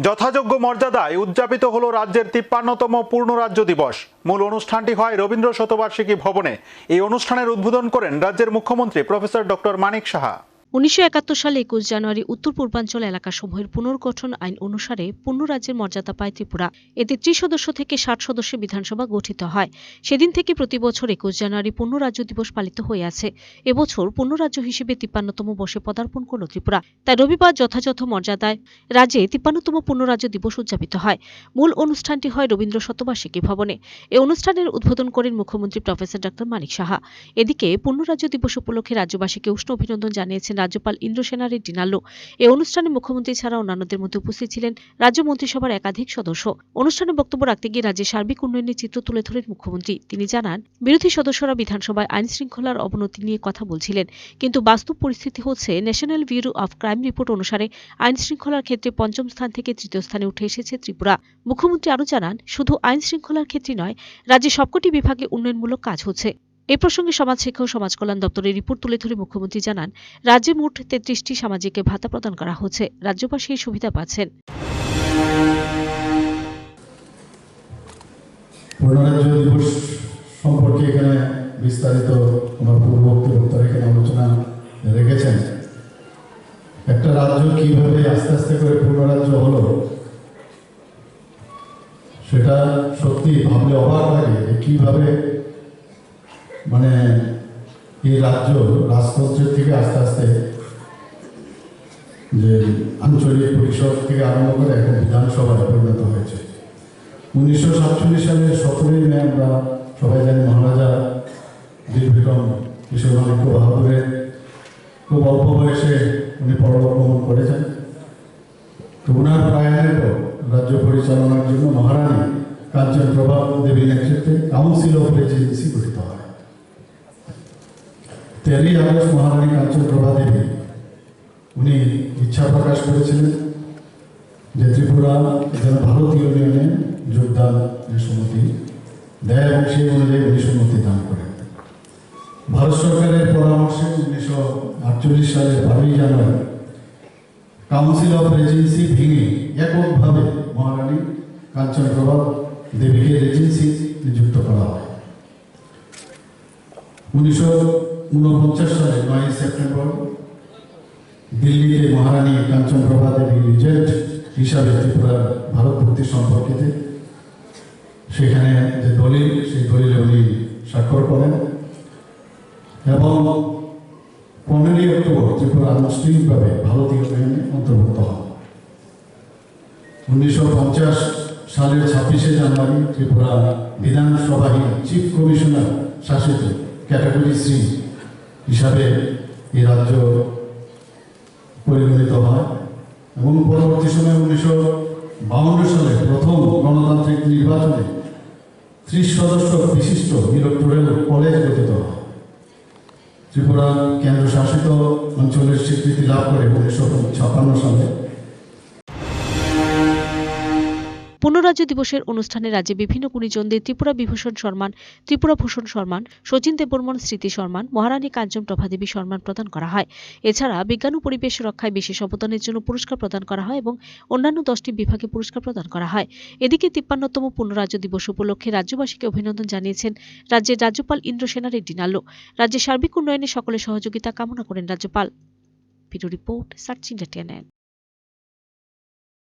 যথাযোগ্য মর্যাদায় উদযাপিত হলো রাজ্যের তিপ্পান্নতম পূর্ণ রাজ্য দিবস। মূল অনুষ্ঠানটি হয় রবীন্দ্র শতবার্ষিকী ভবনে। এই অনুষ্ঠানের উদ্বোধন করেন রাজ্যের মুখ্যমন্ত্রী প্রফেসর ডক্টর মানিক সাহা। উনিশশো একাত্তর সালে একুশ জানুয়ারি উত্তর পূর্বাঞ্চল এলাকাসমূহের পুনর্গঠন আইন অনুসারে পূর্ণ রাজ্যের মর্যাদা পায় ত্রিপুরা। এতে ত্রিশ সদস্য থেকে ষাট সদস্যের বিধানসভা গঠিত হয়। সেদিন থেকে প্রতি বছর একুশ জানুয়ারি পূর্ণ রাজ্য দিবস পালিত হয়ে আছে। এবছর পূর্ণ রাজ্য হিসেবে তিপ্পান্নতম বর্ষে পদার্পণ করল ত্রিপুরা। তাই রবিবার যথাযথ মর্যাদায় রাজ্যে তিপ্পান্নতম পূর্ণ রাজ্য দিবস উদযাপিত হয়। মূল অনুষ্ঠানটি হয় রবীন্দ্র শতবার্ষিকী ভবনে। এই অনুষ্ঠানের উদ্বোধন করেন মুখ্যমন্ত্রী প্রফেসর ডক্টর মানিক সাহা। এদিকে পূর্ণ রাজ্য দিবস উপলক্ষে রাজ্যবাসীকে উষ্ণ অভিনন্দন জানিয়েছেন রাজ্যপাল ইন্দ্রসেনা রেড্ডি নাল্লো এই অনুষ্ঠানে মুখ্যমন্ত্রী ছাড়া অন্যান্যদের মধ্যে উপস্থিত ছিলেন রাজ্য মন্ত্রিসভার একাধিক সদস্য। অনুষ্ঠানে বক্তব্য রাখতে গিয়ে রাজ্যের সার্বিক উন্নয়নের চিত্র তুলে ধরেন মুখ্যমন্ত্রী। তিনি জানান, বিরোধী সদস্যরা বিধানসভায় আইন শৃঙ্খলার অবনতি নিয়ে কথা বলছিলেন, কিন্তু বাস্তব পরিস্থিতি হচ্ছে national bureau of crime report অনুসারে আইন শৃঙ্খলার ক্ষেত্রে পঞ্চম স্থান থেকে তৃতীয় স্থানে উঠে এসেছে ত্রিপুরা। মুখ্যমন্ত্রী আরও জানান, শুধু আইন শৃঙ্খলার ক্ষেত্রে নয় রাজ্যে সবকটি বিভাগে উন্নয়নমূলক কাজ হচ্ছে। এ প্রসঙ্গে সমাজ শিক্ষা ও সমাজ কল্যাণ দপ্তরের রিপোর্ট তুলে ধরে মুখ্যমন্ত্রী জানান, রাজ্যে মোট তেত্রিশটি সামাজিক ভাতা প্রদান করা হচ্ছে। রাজ্যবাসী এই সুবিধা পাচ্ছেন। সম্পর্কে এখানে বিস্তারিত আমার পূর্ববর্তী বক্তারা এখানে আলোচনা রেখেছেন। একটা রাজ্য কীভাবে আস্তে আস্তে করে পূর্ণরাজ্য হলো, সেটা সত্যি ভাবলে অবাক লাগে কীভাবে মানে এই রাজ্য, রাজতন্ত্রের থেকে আস্তে আস্তে যে আঞ্চলিক পরিষদ থেকে আরম্ভ করে এখন বিধানসভায় পরিণত হয়েছে। উনিশশো সাতচল্লিশ সালের সতেরোই মে আমরা সবাই জানি মহারাজা বীরবিক্রম মানিক্য বাহাদুরের খুব অল্প বয়সে উনি পরলোক গমন করেছেন। তো ওনার প্রয়াণের পর রাজ্য পরিচালনার জন্য মহারানী কাঞ্চন প্রভা দেবীর নেতৃত্বে কাউন্সিল অফ রেজিডেন্সি গঠিত হয়। তেরোই আগস্ট মহারানী কাঞ্চন প্রভা দেবী উনি ইচ্ছা প্রকাশ করেছিলেন যে ত্রিপুরা যেন ভারতীয় ইউনিয়নে যোগদান যে সম্মতি দেয় এবং সেই অনুযায়ী উনি সম্মতি দান করেন। ভারত সরকারের পরামর্শে উনিশশো আটচল্লিশ সালের বারোই জানুয়ারি কাউন্সিল অফ রেজেন্সি ভেঙে এককভাবে মহারানী কাঞ্চন প্রভাব দেবীকে রেজেন্সি নিযুক্ত করা হয়। উনিশশো উনপঞ্চাশ সালে নয় সেপ্টেম্বর দিল্লিতে মহারানী কাঞ্চন প্রভা দেবী রিজেন্ট হিসাবে ত্রিপুরার ভারত ভর্তি সম্পর্কিতে। সেখানে যে দলিল, সেই দলিলে উনি স্বাক্ষর করেন। এবং পনেরোই অক্টোবর ত্রিপুরা আনুষ্ঠানিকভাবে ভারতীয় ইউনিয়নে অন্তর্ভুক্ত হন উনিশশো পঞ্চাশ সালের ছাব্বিশে জানুয়ারি ত্রিপুরা বিধানসভাহী চিফ কমিশনার শাসিত ক্যাটাগরি সি হিসাবে এই রাজ্য পরিগণিত হয় এবং পরবর্তী সময়ে উনিশশো বাউন্ন সালে প্রথম গণতান্ত্রিক নির্বাচনে ত্রিশ সদস্য বিশিষ্ট ইলেকটোরাল কলেজ গঠিত হয়। ত্রিপুরা কেন্দ্রশাসিত অঞ্চলের স্বীকৃতি লাভ করে উনিশশো ছাপ্পান্ন সালে। পূর্ণরাজ্য দিবসের অনুষ্ঠানে রাজ্যে বিভিন্ন গুণীজনদের ত্রিপুরা বিভূষণ সম্মান, ত্রিপুরা ভূষণ সম্মান শচীন দেববর্মন, স্মৃতি সম্মান, মহারানী কাঞ্চন প্রভাদেবী সম্মান প্রদান করা হয়। এছাড়া বিজ্ঞান ও পরিবেশ রক্ষায় বিশেষ অবদানের জন্য পুরস্কার প্রদান করা হয় এবং অন্যান্য দশটি বিভাগে পুরস্কার প্রদান করা হয়। এদিকে তিপ্পান্নতম পূর্ণরাজ্য দিবস উপলক্ষে রাজ্যবাসীকে অভিনন্দন জানিয়েছেন রাজ্যের রাজ্যপাল ইন্দ্রসেনা রেড্ডি নাল্লো। রাজ্যের সার্বিক উন্নয়নে সকলের সহযোগিতা কামনা করেন রাজ্যপাল। Report, search India